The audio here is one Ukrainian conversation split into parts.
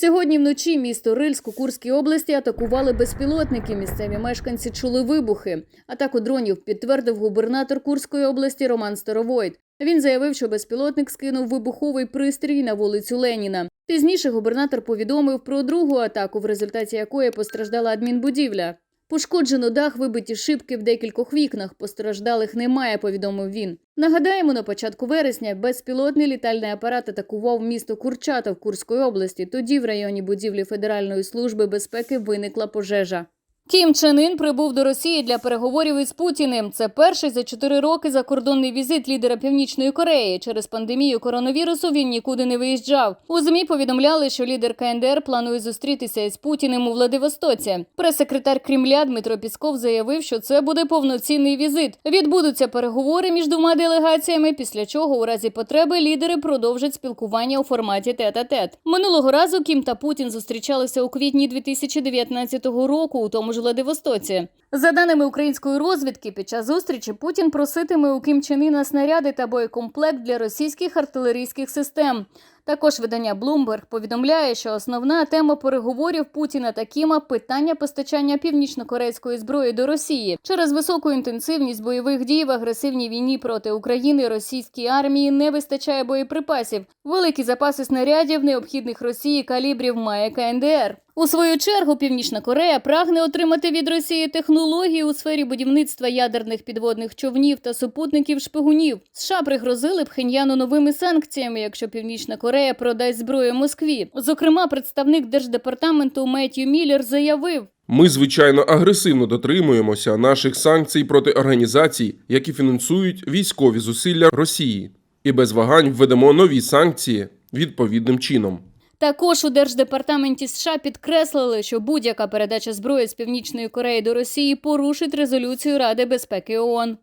Сьогодні вночі місто Рильськ у Курській області атакували безпілотники. Місцеві мешканці чули вибухи. Атаку дронів підтвердив губернатор Курської області Роман Старовойт. Він заявив, що безпілотник скинув вибуховий пристрій на вулицю Леніна. Пізніше губернатор повідомив про другу атаку, в результаті якої постраждала адмінбудівля. Пошкоджено дах, вибиті шибки в декількох вікнах. Постраждалих немає, повідомив він. Нагадаємо, на початку вересня безпілотний літальний апарат атакував місто Курчата в Курської області. Тоді в районі будівлі Федеральної служби безпеки виникла пожежа. Кім Чен Ін прибув до Росії для переговорів із Путіним. Це перший за чотири роки закордонний візит лідера Північної Кореї. Через пандемію коронавірусу він нікуди не виїжджав. У змі повідомляли, що лідер КНДР планує зустрітися із Путіним у Владивостоці. Прес-секретар Кремля Дмитро Пісков заявив, що це буде повноцінний візит. Відбудуться переговори між двома делегаціями, після чого у разі потреби лідери продовжать спілкування у форматі тет-а-тет. Минулого разу Кім та Путін зустрічалися у квітні 2019 року, у тому ж Владивостоці. За даними української розвідки, під час зустрічі Путін проситиме у Кім Чен снаряди та боєкомплект для російських артилерійських систем. Також видання Bloomberg повідомляє, що основна тема переговорів Путіна та Кіма питання постачання північнокорейської зброї до Росії через високу інтенсивність бойових дій в агресивній війні проти України російській армії не вистачає боєприпасів. Великі запаси снарядів, необхідних Росії калібрів має КНДР. У свою чергу Північна Корея прагне отримати від Росії технології у сфері будівництва ядерних підводних човнів та супутників шпигунів. США пригрозили Пхеньяну новими санкціями, якщо Північна Корея продасть зброю Москві. Зокрема, представник держдепартаменту Меттью Міллер заявив. Ми, звичайно, агресивно дотримуємося наших санкцій проти організацій, які фінансують військові зусилля Росії, і без вагань введемо нові санкції відповідним чином. Також у держдепартаменті США підкреслили, що будь-яка передача зброї з Північної Кореї до Росії порушить резолюцію Ради безпеки ООН.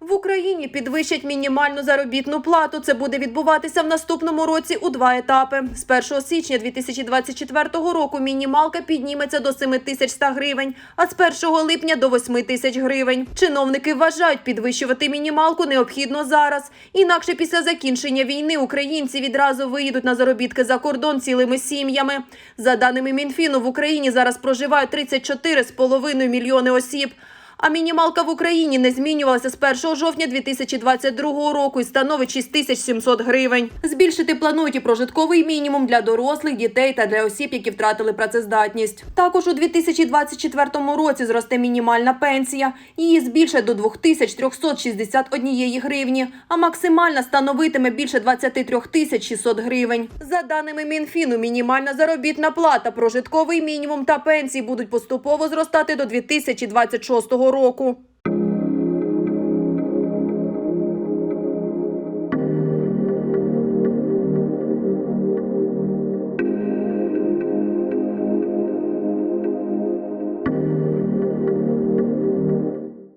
В Україні підвищать мінімальну заробітну плату. Це буде відбуватися в наступному році у два етапи. З 1 січня 2024 року мінімалка підніметься до 7100 гривень, а з 1 липня до 8 тисяч гривень. Чиновники вважають, підвищувати мінімалку необхідно зараз. Інакше після закінчення війни українці відразу виїдуть на заробітки за кордон цілими сім'ями. За даними Мінфіну, в Україні зараз проживають 34,5 мільйони осіб. А мінімалка в Україні не змінювалася з 1 жовтня 2022 року і становить 6700 гривень. Збільшити планують і прожитковий мінімум для дорослих, дітей та для осіб, які втратили працездатність. Також у 2024 році зросте мінімальна пенсія. Її збільшать до 2361 гривні, а максимальна становитиме більше 23 600 гривень. За даними Мінфіну, мінімальна заробітна плата, прожитковий мінімум та пенсії будуть поступово зростати до 2026 року.